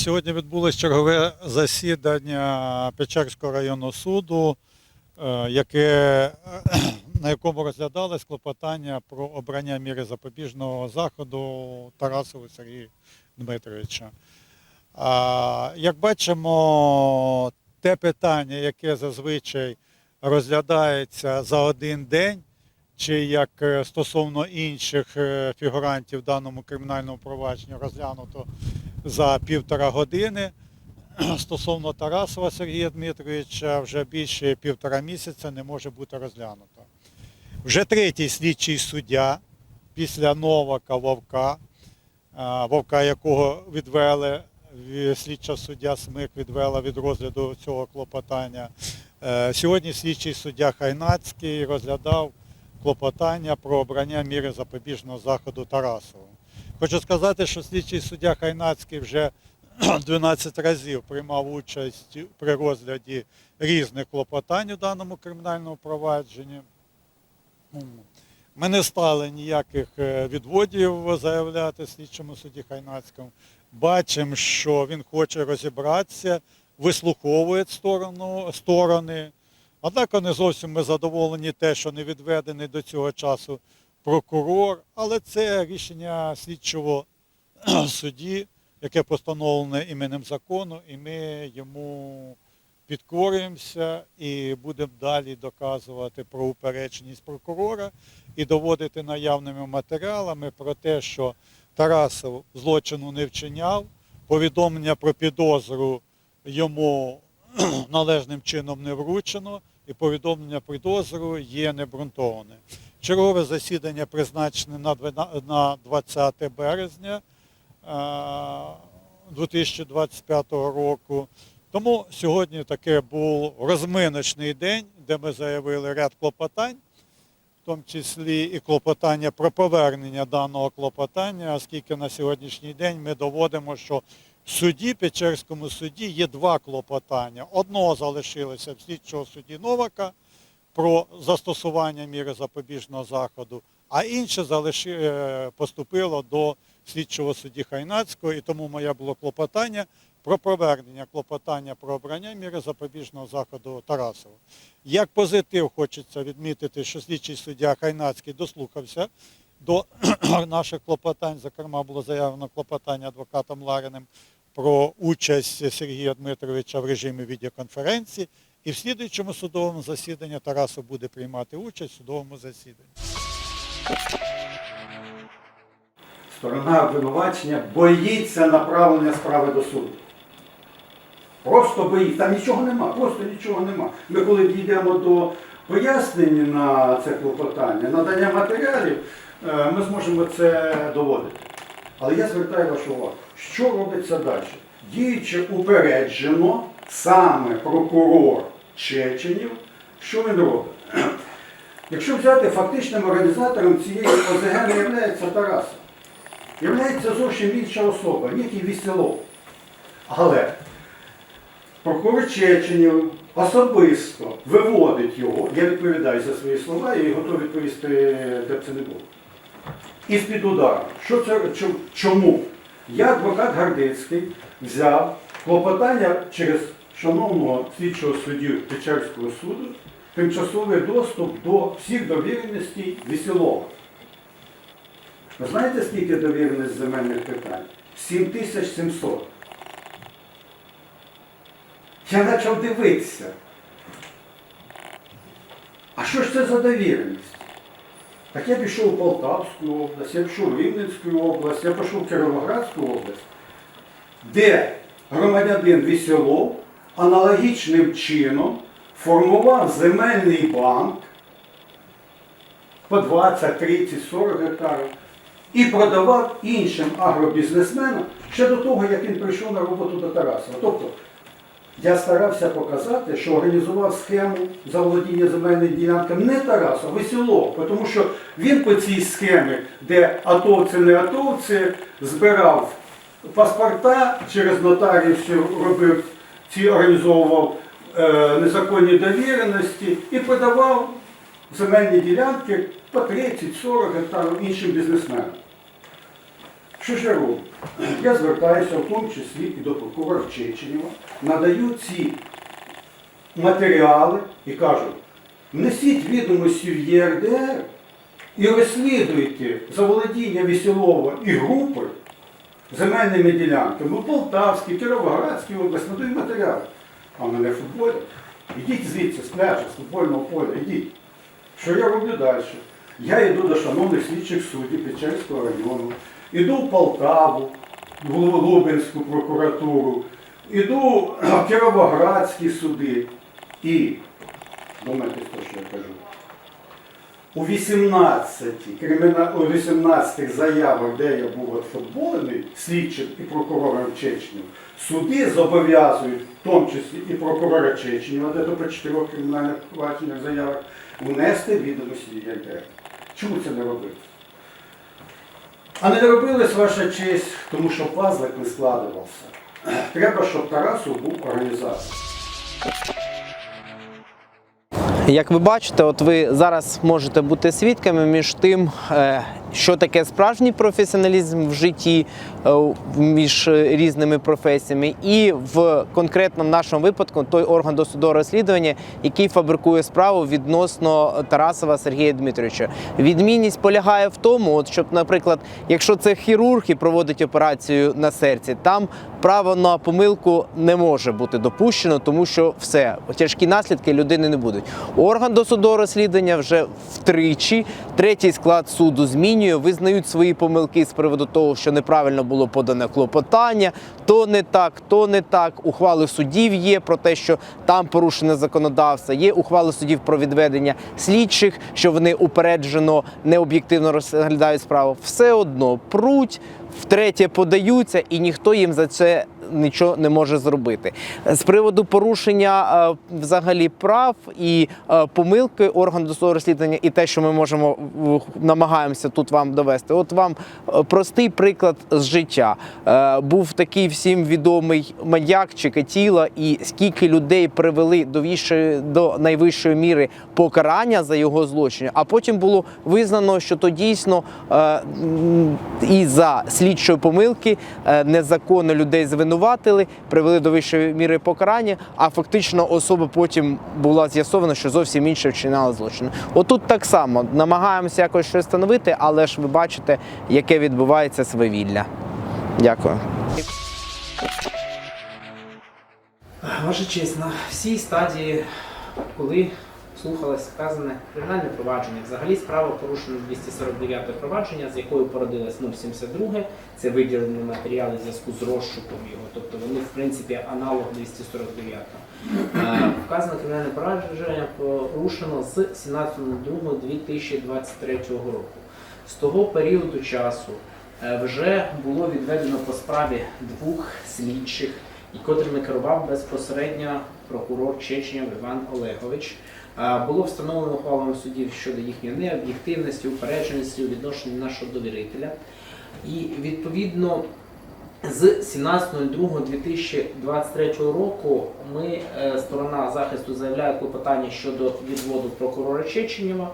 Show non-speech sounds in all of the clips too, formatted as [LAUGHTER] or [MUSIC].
Сьогодні відбулось чергове засідання Печерського районного суду, е, яке, на якому розглядалось клопотання про обрання міри запобіжного заходу Тарасову Сергія Дмитровича. Як бачимо, те питання, яке зазвичай розглядається за один день, чи як е, стосовно інших е, фігурантів в даному кримінальному провадженні розглянуто за півтора години. [CLEARS THROAT] Стосовно Тарасова Сергія Дмитровича вже більше півтора місяця не може бути розглянуто. Вже третій слідчий суддя після Новака Вовка, Вовка, якого відвели, слідча суддя Смик відвела від розгляду цього клопотання. Е, Сьогодні слідчий суддя Хайнацький розглядав клопотання про обрання міри запобіжного заходу Тарасову. Хочу сказати, що слідчий суддя Хайнацький вже [CLEARS THROAT] 12 разів приймав участь при розгляді різних клопотань у даному кримінальному провадженні. Ми не стали ніяких е, відводів заявляти слідчому судді Хайнацькому. Бачимо, що він хоче розібратися, вислуховує сторону, сторони. Однак не зовсім ми задоволені те, що не відведений до цього часу прокурор, але це рішення слідчого [CLEARS THROAT] судді, яке постановлене іменем закону, і ми йому підкорюємося і будемо далі доказувати про упередженість прокурора і доводити наявними матеріалами про те, що Тарасов злочину не вчиняв, повідомлення про підозру йому [CLEARS THROAT] належним чином не вручено, і повідомлення про підозру є необґрунтоване. Чергове засідання призначене на 20 березня е, 2025 року. Тому сьогодні таке був розминочний день, де ми заявили ряд клопотань, в тому числі і клопотання про повернення даного клопотання, оскільки на сьогоднішній день ми доводимо, що в суді, Печерському суді, є два клопотання. Одного залишилося в слідчого судді Новака про застосування міри запобіжного заходу, а інше е, поступило до слідчого судді Хайнацького, і тому моє було клопотання про повернення клопотання про обрання міри запобіжного заходу Тарасова. Як позитив хочеться відмітити, що слідчий суддя Хайнацький дослухався до наших клопотань. Зокрема, було заявлено клопотання адвокатом Лариним про участь Сергія Дмитровича в режимі відеоконференції. І в слідуючому судовому засіданні Тарасов буде приймати участь в судовому засіданні. Сторона обвинувачення боїться направлення справи до суду. Просто боїться. Там нічого нема, просто нічого нема. Ми коли дійдемо до пояснень на це клопотання, надання матеріалів, е, ми зможемо це доводити. Але я звертаю вашу увагу, що робиться далі? Діючи упереджено, саме прокурор Чеченів, що він робить? [CLEARS THROAT] Якщо взяти фактичним організатором цієї ОЗГ не є Тарасов. Являється зовсім інша особа, некий Віселов. Але прокурор Чеченів особисто виводить його, я відповідаю за свої слова і готовий відповісти, де б це не було. Із під удару. Що це, чому? Я, адвокат Гардицький, взяв клопотання через шановного слідчого суддю Печерського суду тимчасовий доступ до всіх довіреностей Веселова. Ви знаєте, скільки довіреність земельних питань? 7700. Я почав дивитися. А що ж це за довіреність? Так я пішов у Полтавську область, я пішов в Рівненську область, я пішов в Кіровоградську область, де громадянин Вісілов аналогічним чином формував земельний банк по 20, 30, 40 гектарів і продавав іншим агробізнесменам ще до того, як він прийшов на роботу до Тарасова. Тобто я старався показати, що організував схему заволодіння земельними ділянками не Тарас, а Веселов, тому що він по цій схемі, де атовці не атовці, збирав паспорта через нотаріусів робив ці організовував е, незаконні довіреності і продавав земельні ділянки по 30-40 гектарів іншим бізнесменам. Що ж я роблю? Я звертаюся в тому числі і до прокурора Чеченєва, надаю ці матеріали і кажу, внесіть відомості в ЄРДР і розслідуйте заволодіння Веселова і групи земельними ділянками Полтавській, Кіровоградській області, надають матеріали. А мене футболять. Ідіть звідси, з пляжа, з футбольного поля, ідіть. Що я роблю далі? Я йду до шановних слідчих суддів Печерського району, іду в Полтаву, в Лубенську прокуратуру, іду в Кіровоградські суди і, думайте, що я кажу, у 18, криміна... у 18 заявах, де я був отфутболений слідчим і прокурором Чечнів, суди зобов'язують, в тому числі і прокурора Чечнєва, де то по чотирьох кримінальних провадженнях заявах, внести відомості в Чому це не робити? А не робилось ваша честь, тому що пазлик не складувався. Треба, щоб Тарасов був організатором. Як ви бачите, от ви зараз можете бути свідками між тим, е, що таке справжній професіоналізм в житті е, між різними професіями, і в конкретному нашому випадку той орган досудового розслідування, який фабрикує справу відносно Тарасова Сергія Дмитровича. Відмінність полягає в тому, от щоб, наприклад, якщо це хірург і проводить операцію на серці, там право на помилку не може бути допущено, тому що все тяжкі наслідки людини не будуть. Орган досудового розслідування вже втричі третій склад суду змінює, визнають свої помилки з приводу того, що неправильно було подане клопотання, то не так, то не так. Ухвали судів є про те, що там порушене законодавство. Є ухвали судів про відведення слідчих, що вони упереджено необ'єктивно розглядають справу. Все одно пруть. Втретє подаються, і ніхто їм за це нічого не може зробити. З приводу порушення е, взагалі прав і е, помилки органу досудового розслідування, і те, що ми можемо намагаємося тут вам довести. От вам е, простий приклад з життя. Був такий всім відомий маньяк Чикатіло, і скільки людей привели до вищої до найвищої міри покарання за його злочин, а потім було визнано, що то дійсно і за слідчої помилки незаконно людей звинуватили, привели до вищої міри покарання, а фактично особа потім була з'ясована, що зовсім інше вчиняла злочин. Отут так само намагаємося якось щось встановити, але ж ви бачите, яке відбувається свавілля. Дякую. Ваша честь, на всій стадії, коли слухалось сказане кримінальне провадження, взагалі справа порушена 249 провадження, з якою породилось 072, це виділені матеріали в зв'язку з розшуком його, тобто вони, в принципі, аналог 249. Е, Вказане кримінальне провадження порушено з 17.02.2023 року. З того періоду часу е, вже було відведено по справі двох слідчих, і котрими керував безпосередньо прокурор Чечнєв Іван Олегович. Було встановлено ухвалами судів щодо їхньої необ'єктивності, упередженості у відношенні нашого довірителя. І відповідно з 17.02.2023 року ми, е, сторона захисту, заявляє клопотання щодо відводу прокурора Чеченєва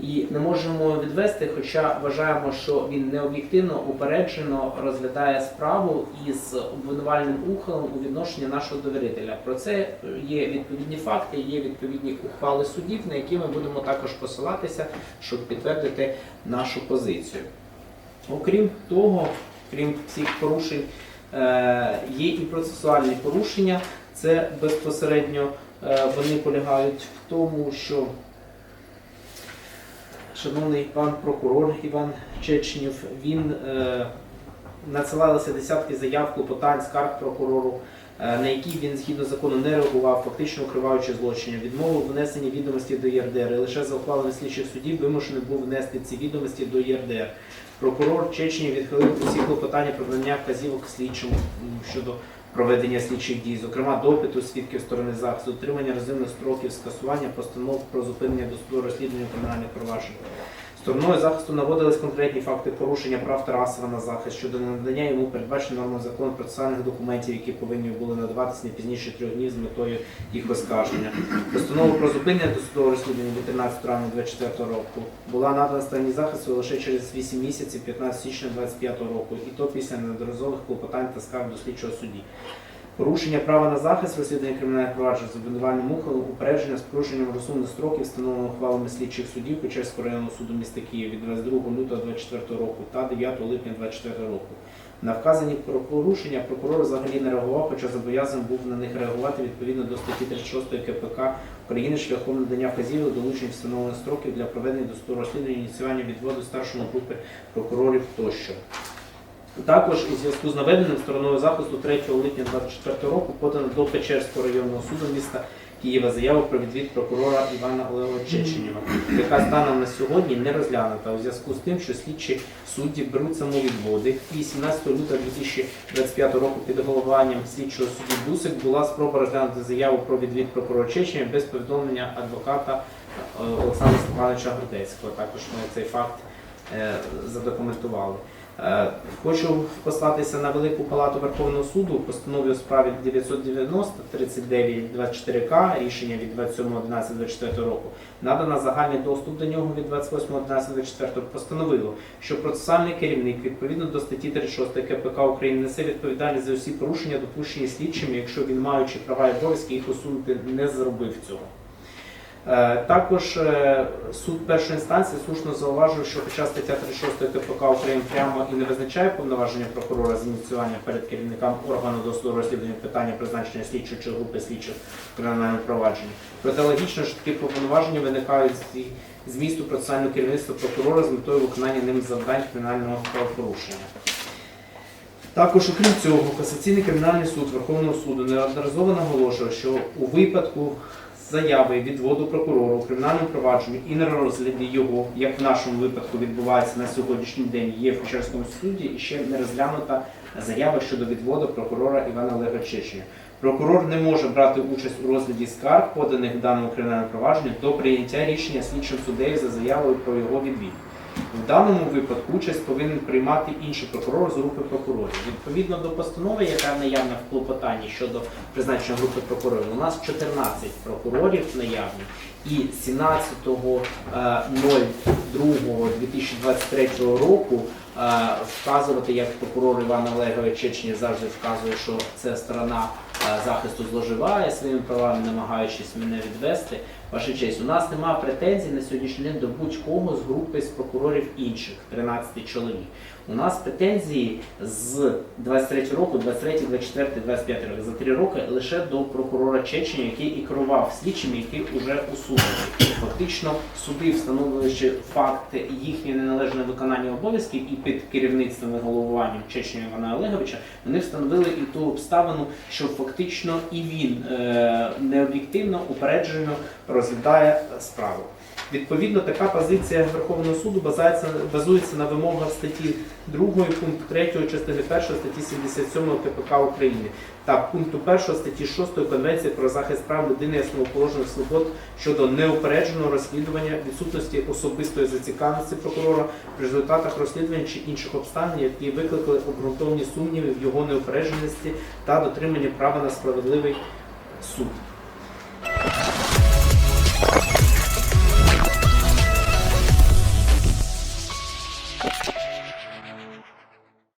і не можемо відвести, хоча вважаємо, що він необ'єктивно упереджено розглядає справу із обвинувальним ухилом у відношенні нашого довірителя. Про це є відповідні факти, є відповідні ухвали судів, на які ми будемо також посилатися, щоб підтвердити нашу позицію. Окрім того, крім цих порушень, е, є і процесуальні порушення. Це безпосередньо е, вони полягають в тому, що шановний пан прокурор Іван Чечнів, він е, надсилалися десятки заяв, клопотань, скарг прокурору, е, на які він згідно закону не реагував, фактично укриваючи злочини, відмовив внесення відомості до ЄРДР. І лише за ухвалами слідчих судів вимушений був внести ці відомості до ЄРДР. Прокурор Чечні відхилив усі клопотання про надання вказівок слідчому щодо проведення слідчих дій, зокрема допиту свідків сторони захисту, отримання розумних строків скасування постанов про зупинення досудового розслідування кримінальних проваджень. Стороною захисту наводились конкретні факти порушення прав Тарасова на захист щодо надання йому передбачених нормами закону процесуальних документів, які повинні були надаватися не пізніше трьох днів з метою їх оскарження. Постанову про зупинення досудового розслідування від 13 травня 2024 року була надана стороні захисту лише через 8 місяців 15 січня 2025 року, і то після неодноразових клопотань та скарг до слідчого судді. Порушення права на захист, розслідування кримінальних проваджень з обвинувальним ухилом, упередження з порушенням розсумних строків, встановлено ухвалами слідчих судів Печерського районного суду міста Київ від 22 лютого 2024 року та 9 липня 2024 року. На вказані порушення прокурор взагалі не реагував, хоча зобов'язаний був на них реагувати відповідно до статті 36 КПК України шляхом надання вказівок, долучень встановлених строків для проведення досудового розслідування, ініціювання відводу старшому групи прокурорів тощо. Також у зв'язку з наведеним стороною захисту 3 липня 2024 року подано до Печерського районного суду міста Києва заяву про відвід прокурора Івана Олега Чеченєва, яка станом на сьогодні не розглянута у зв'язку з тим, що слідчі судді беруть самовідводи. І 17 лютого 2025 року під головуванням слідчого судді Бусик була спроба розглянути заяву про відвід прокурора Чеченєва без повідомлення адвоката е, Олександра Степановича Гордецького. Також ми цей факт е, задокументували. Е, Хочу послатися на Велику Палату Верховного суду постанові у справі 990 39 24К, рішення від 27.11.24 року. Надано загальний доступ до нього від 28.11.24 постановило, що процесуальний керівник відповідно до статті 36 КПК України несе відповідальність за усі порушення, допущені слідчими, якщо він, маючи права і обов'язки, їх усунути не зробив цього. Е, Також е, суд першої інстанції слушно зауважив, що хоча стаття 36 КПК України прямо і не визначає повноваження прокурора з ініціювання перед керівником органу досудового розслідування питання призначення слідчої чи групи слідчих в кримінальному провадженні. Проте логічно, що такі повноваження виникають з змісту процесуального керівництва прокурора з метою виконання ним завдань кримінального правопорушення. Також, окрім цього, касаційний кримінальний суд Верховного суду неодноразово наголошував, що у випадку заяви відводу прокурору у кримінальному провадженні і на розгляді його, як в нашому випадку відбувається на сьогоднішній день, є в Печерському суді і ще не розглянута заява щодо відводу прокурора Івана Олега Чечення. Прокурор не може брати участь у розгляді скарг, поданих в даному кримінальному провадженні, до прийняття рішення слідчим суддею за заявою про його відвід. В даному випадку участь повинен приймати інший прокурор з групи прокурорів. Відповідно до постанови, яка наявна в клопотанні щодо призначення групи прокурорів, у нас 14 прокурорів наявні. І з е, 17.02.2023 року е, вказувати як прокурор Іван Олегович Чечені завжди вказує, що ця сторона е, захисту зловживає своїми правами, намагаючись мене відвести. Ваша честь, у нас немає претензій на сьогоднішній день до будь-кого з групи з прокурорів інших, 13 чоловік. У нас претензії з 23 року, 23, 24, 25 роки, за три роки лише до прокурора Чечені, який і керував слідчими, які вже усунені. Фактично суди, встановлюючи факт їхнього неналежного виконання обов'язків і під керівництвом і головуванням Чечення Івана Олеговича, вони встановили і ту обставину, що фактично і він е, необ'єктивно упереджено розглядає справу. Відповідно, така позиція Верховного суду базується, базується на вимогах статті 2 пункту 3 частини 1 статті 77 КПК України та пункту 1 статті 6 Конвенції про захист прав людини і основоположених свобод щодо неупередженого розслідування відсутності особистої зацікавленості прокурора в результатах розслідування чи інших обставин, які викликали обґрунтовні сумніви в його неупередженості та дотримання права на справедливий суд.